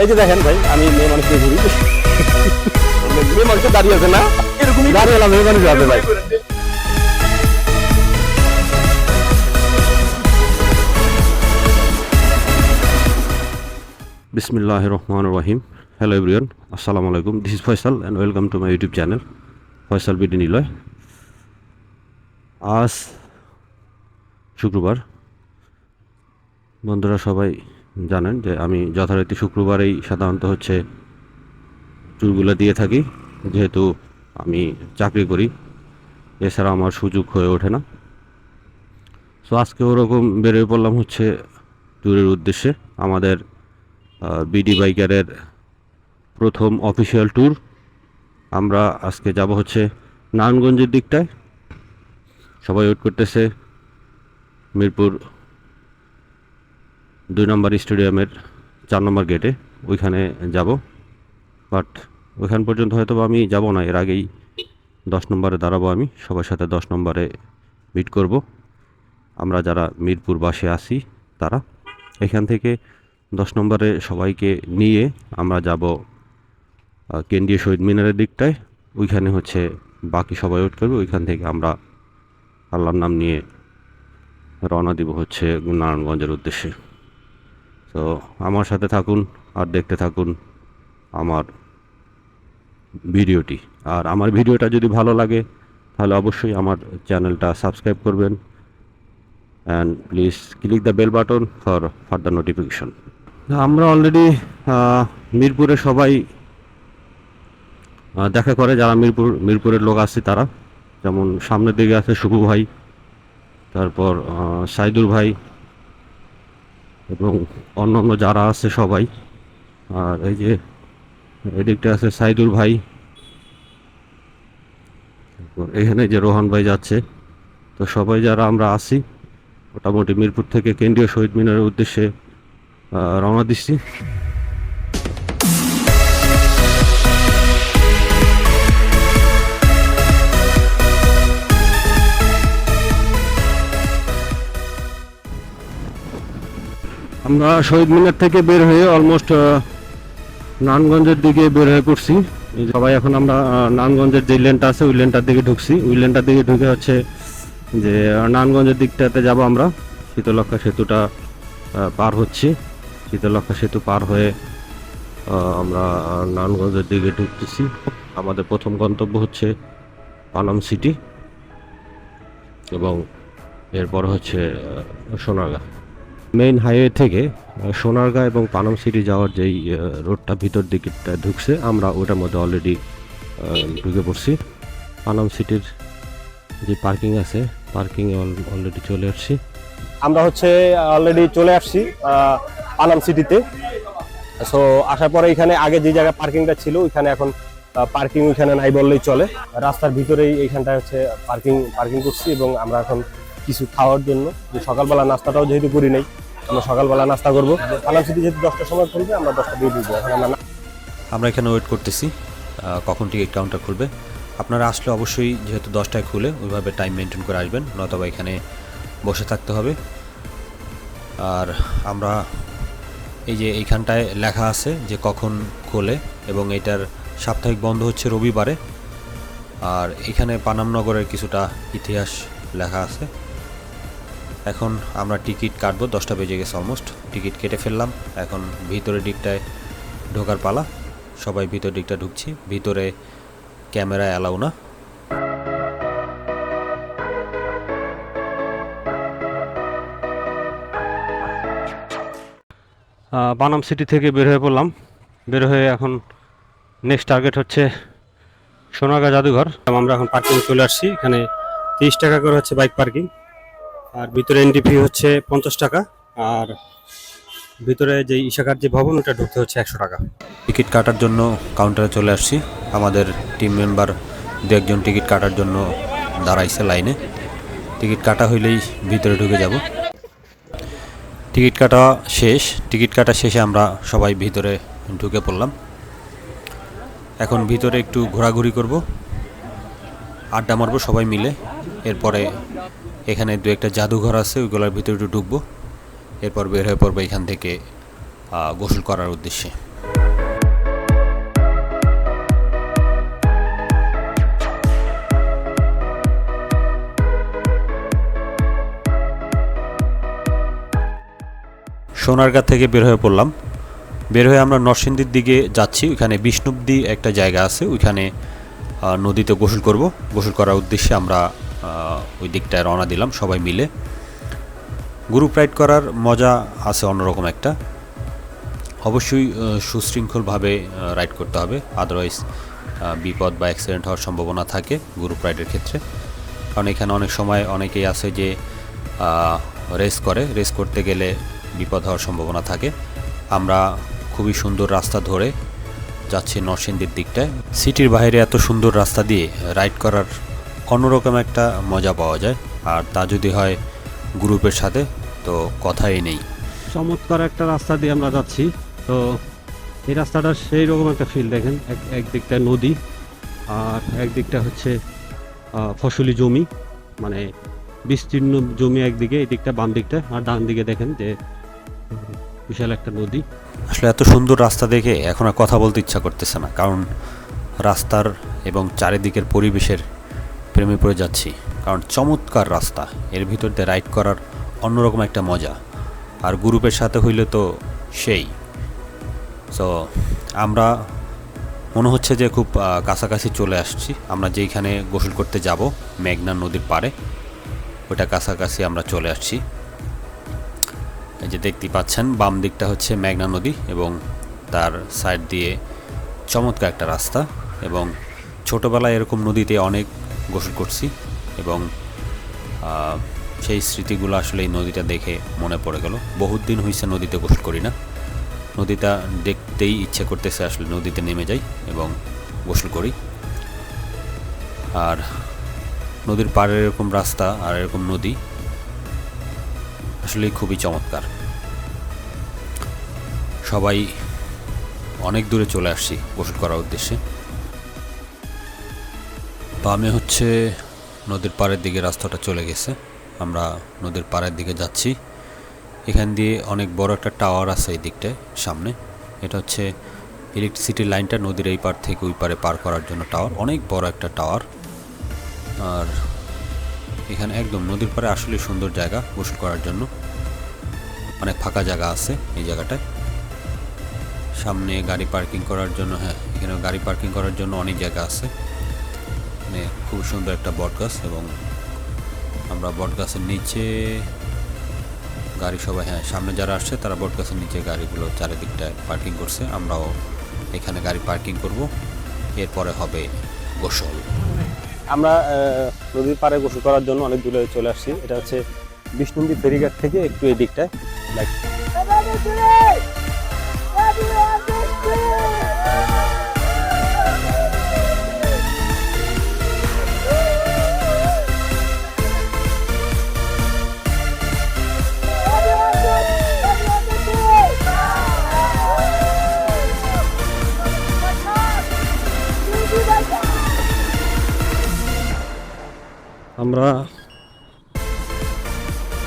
এই যে দেখেন ভাই আমি মেয়ে মানুষকে ঘুরি। মেয়ে মানুষকে দাঁড়িয়ে আছে না? এরকমই দাঁড়িয়ে এলাম মেয়ে মানুষ হবে ভাই। বিসমিল্লাহ রহমান রহিম। হ্যালো এভরিওয়ান আসসালামু আলাইকুম। This is Faisal and welcome to my YouTube channel Faisal BD Niloy আজ শুক্রবার। বন্ধুরা সবাই জানেন যে আমি যথারীতি শুক্রবারেই সাধারণত হচ্ছে চুলগুলো দিয়ে থাকি, যেহেতু আমি চাকরি করি। এছাড়া আমার সুযোগ হয়ে ওঠে না। সো আজকে ওরকম বেরিয়ে পড়লাম হচ্ছে ট্যুরের উদ্দেশ্যে। আমাদের বিডি বাইকারের প্রথম অফিসিয়াল ট্যুর। আমরা আজকে যাব হচ্ছে নারায়ণগঞ্জের দিকটায়। সবাই ওয়েট করতেছে মিরপুর দুই নম্বর স্টেডিয়ামের চার নম্বর গেটে ওইখানে যাব। বাট ওইখান পর্যন্ত হয়তো আমি যাব না, এর আগেই দশ নম্বরে দাঁড়াবো আমি, সবার সাথে দশ নম্বরে মিট করব। আমরা যারা মিরপুর বাসে আসি তারা এখান থেকে দশ নম্বরে সবাইকে নিয়ে আমরা যাব কেন্দ্রীয় শহীদ মিনারের দিকটায়। ওইখানে হচ্ছে বাকি সবাই ওয়েট করবে, ওইখান থেকে আমরা আল্লাহর নাম নিয়ে রওনা দিব হচ্ছে নারায়ণগঞ্জের উদ্দেশ্যে। তো আমার সাথে থাকুন আর দেখতে থাকুন আমার ভিডিওটি। আর আমার ভিডিওটা যদি ভালো লাগে, তাহলে অবশ্যই আমার চ্যানেলটা সাবস্ক্রাইব করবেন। And please click the bell button for further notification আমরা অলরেডি মিরপুরে সবাই দেখা করে যারা মিরপুর, মিরপুরের লোক আছে তারা। যেমন সামনের দিকে আছে শুভু ভাই, তারপর সাইদুর ভাই এবং অন্য অন্য যারা আছে সবাই। আর এই যে এদিকটা আছে সাইদুল ভাই। এখানে যে রোহান ভাই যাচ্ছে, তো সবাই যারা আমরা আসি মোটামুটি মিরপুর থেকে কেন্দ্রীয় শহীদ মিনারের উদ্দেশ্যে রওনা দিচ্ছি। আমরা শহীদ মিনার থেকে বের হয়ে অলমোস্ট নারায়ণগঞ্জের দিকে বের হয়ে পড়ছি। সবাই এখন আমরা আহ, নারায়ণগঞ্জের যে লেনটা আছে ওই লেনটার দিকে ঢুকছি। ওই লেনটার দিকে ঢুকে হচ্ছে যে আহ, নারায়ণগঞ্জের দিকটাতে যাব আমরা। শীতলক্ষা সেতুটা পার হচ্ছি। শীতলক্ষা সেতু পার হয়ে আমরা আহ, নারায়ণগঞ্জের দিকে ঢুকতেছি। আমাদের প্রথম গন্তব্য হচ্ছে পানাম সিটি এবং এরপর হচ্ছে আহ, সোনারগাঁ। মেইন হাইওয়ে থেকে সোনারগাঁ এবং পানাম সিটি যাওয়ার যেই রোডটা ভিতর দিকে ঢুকছে, আমরা ওটার মধ্যে অলরেডি ঢুকে পড়ছি। পানাম সিটির যে পার্কিং আছে পার্কিংয়ে অলরেডি চলে আসছি। আমরা হচ্ছে অলরেডি চলে আসছি পানাম সিটিতে সো আসার পরে এখানে আগে যে জায়গায় পার্কিংটা ছিল, ওইখানে এখন পার্কিং ওইখানে নাই বললেই চলে। রাস্তার ভিতরেই এইখানটায় হচ্ছে পার্কিং পার্কিং করছি এবং আমরা এখন কিছু খাওয়ার জন্য। সকালবেলা নাস্তাটাও যেহেতু করি নাই আমরা সকালবেলা নাস্তা করব। পানাম সিটি যেহেতু দশটার সময় খুলবে, আমরা দশটা দিয়ে দিব। আমরা আমরা এখানে ওয়েট করতেছি কখন টিকিট কাউন্টার খুলবে। আপনারা আসলে অবশ্যই যেহেতু দশটায় খুলে, ওইভাবে টাইম মেনটেন করে আসবেন, নয়তবা এখানে বসে থাকতে হবে। আর আমরা এই যে এইখানটায় লেখা আছে যে কখন খোলে, এবং এটার সাপ্তাহিক বন্ধ হচ্ছে রবিবারে। আর এখানে পানামনগরের কিছুটা ইতিহাস লেখা আছে। এখন আমরা টিকিট কাটবো, দশটা বেজে গেছে অলমোস্ট টিকিট কেটে ফেললাম। এখন ভিতরের দিকটায় ঢোকার পালা। সবাই ভিতর দিকটা ঢুকছি, ভিতরে ক্যামেরা অ্যালাউ না। বানাম সিটি থেকে বের হয়ে পড়লাম। বের হয়ে এখন নেক্সট টার্গেট হচ্ছে সোনাগা জাদুঘর। আমরা এখন পার্কিং চলে আসছি। এখানে তিরিশ টাকা করে হচ্ছে বাইক পার্কিং আর ভিতরে এন্ট্রি ফি হচ্ছে পঞ্চাশ টাকা, আর ভিতরে যে ইশাকার যে ভবন, ওটা ঢুকতে হচ্ছে একশো টাকা। টিকিট কাটার জন্য কাউন্টারে চলে আসছি। আমাদের টিম মেম্বার দু একজন টিকিট কাটার জন্য দাঁড়াইছে লাইনে। টিকিট কাটা হইলেই ভিতরে ঢুকে যাব। টিকিট কাটা শেষ। টিকিট কাটা শেষে আমরা সবাই ভিতরে ঢুকে পড়লাম। এখন ভিতরে একটু ঘোরাঘুরি করব। আড্ডা মারবো সবাই মিলে। এরপরে এখানে দু একটা জাদুঘর আছে, ওইগুলোর ভিতরে একটু ঢুকবো। এরপর বের হয়ে পড়ব এখান থেকে গোসল করার উদ্দেশ্যে। সোনারগাঁ থেকে বের হয়ে পড়লাম। বের হয়ে আমরা নরসিংদীর দিকে যাচ্ছি, ওইখানে বিষ্ণুবদি একটা জায়গা আছে, ওইখানে নদীতে গোসল করব। গোসল করার উদ্দেশ্যে আমরা ওই দিকটায় রওনা দিলাম, সবাই মিলে। গ্রুপ রাইড করার মজা আছে, অন্যরকম একটা। অবশ্যই সুশৃঙ্খলভাবে রাইড করতে হবে। আদারওয়াইজ বিপদ বা অ্যাক্সিডেন্ট হওয়ার সম্ভাবনা থাকে গ্রুপ রাইডের ক্ষেত্রে। কারণ এখানে অনেক সময় অনেকেই আছে যে রেস করে। রেস করতে গেলে বিপদ হওয়ার সম্ভাবনা থাকে। আমরা খুবই সুন্দর রাস্তা ধরে যাচ্ছি নরসিংদীর দিকটায়। সিটির বাইরে এত সুন্দর রাস্তা দিয়ে রাইড করার অন্যরকম একটা মজা পাওয়া যায়। আর তা যদি হয় গ্রুপের সাথে তো কথাই নেই। চমৎকার একটা রাস্তা দিয়ে আমরা যাচ্ছি। তো এই রাস্তাটা সেই রকম একটা ফিল দেখেন এক একদিকটা নদী আর একদিকটা হচ্ছে ফসলি জমি। মানে বিস্তীর্ণ জমি একদিকে এই দিকটা বাম দিকটা আর ডান দিকে দেখেন যে বিশাল একটা নদী। আসলে এত সুন্দর রাস্তা দেখে এখন আর কথা বলতে ইচ্ছা করতেছে না কারণ রাস্তার এবং চারিদিকের পরিবেশের প্রেমে পড়ে যাচ্ছি, কারণ চমৎকার রাস্তা। এর ভিতর দিয়ে রাইড করার অন্যরকম একটা মজা। আর গ্রুপের সাথে হইলে তো সেই। সো আমরা, মনে হচ্ছে যে খুব কাছাকাছি চলে আসছি। আমরা যেইখানে গোসল করতে যাব, মেঘনা নদীর পাড়ে ওটা কাছাকাছি আমরা চলে আসছি। এই যে দেখতে পাচ্ছেন, বাম দিকটা হচ্ছে মেঘনা নদী এবং তার সাইড দিয়ে চমৎকার একটা রাস্তা এবং ছোটোবেলায় এরকম নদীতে অনেক গোসল করছি এবং সেই স্মৃতিগুলো আসলে এই নদীটা দেখে মনে পড়ে গেল। বহুত দিন হয়েছে নদীতে গোসল করি না। নদীটা দেখতেই ইচ্ছে করতেছে আসলে নদীতে নেমে যাই এবং গোসল করি। আর নদীর পাড়ের এরকম রাস্তা আর এরকম নদী আসলে খুবই চমৎকার। সবাই অনেক দূরে চলে আসছি গোসল করার উদ্দেশ্যে। বামে হচ্ছে নদীর পাড়ের দিকে রাস্তাটা চলে গেছে। আমরা নদীর পাড়ের দিকে যাচ্ছি। এখান দিয়ে অনেক বড় একটা টাওয়ার আছে এই দিকটায়, সামনে। এটা হচ্ছে ইলেকট্রিসিটি লাইনটা নদীর এই পার থেকে ওই পারে পার করার জন্য টাওয়ার। অনেক বড় একটা টাওয়ার। আর এখানে একদম নদীর পাড়ে আসলে সুন্দর জায়গা গোসল করার জন্য। অনেক ফাঁকা জায়গা আছে এই জায়গাটায়। সামনে গাড়ি পার্কিং করার জন্য হ্যাঁ এখানে গাড়ি পার্কিং করার জন্য অনেক জায়গা আছে। মানে খুব সুন্দর একটা বটগাছ এবং আমরা বটগাছের নিচে গাড়ি সবাই হ্যাঁ সামনে যারা আসছে তারা বটগাছের নিচে গাড়িগুলো চারিদিকটায় পার্কিং করছে। আমরাও এখানে গাড়ি পার্কিং করব। এরপরে হবে গোসল। আমরা নদীর পাড়ে গোসল করার জন্য অনেক দূরে চলে আসছি। এটা হচ্ছে বিষ্ণুন্দী ফেরিঘাট থেকে একটু এই দিকটায়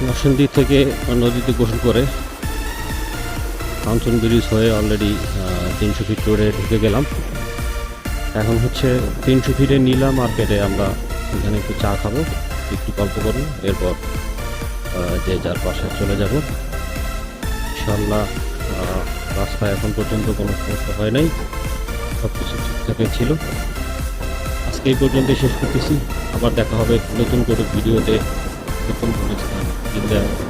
নরসিংদী থেকে নদীতে গোসল করে কাঞ্চন ব্রিজ হয়ে অলরেডি তিনশো ফিট রোডে ঢুকে গেলাম। এখন হচ্ছে তিনশো ফিটে নীলা মার্কেটে আমরা এখানে একটু চা খাব, একটু গল্প করব এরপর যে যার পাশে চলে যাব। ইনশাল্লাহ রাস্তায় এখন পর্যন্ত কোনো সমস্যা হয় নাই সব কিছু ঠিকঠাকই ছিল। আজকে এই পর্যন্ত শেষ করতেছি। আবার দেখা হবে নতুন করে ভিডিওতে। নতুন কোনো স্থান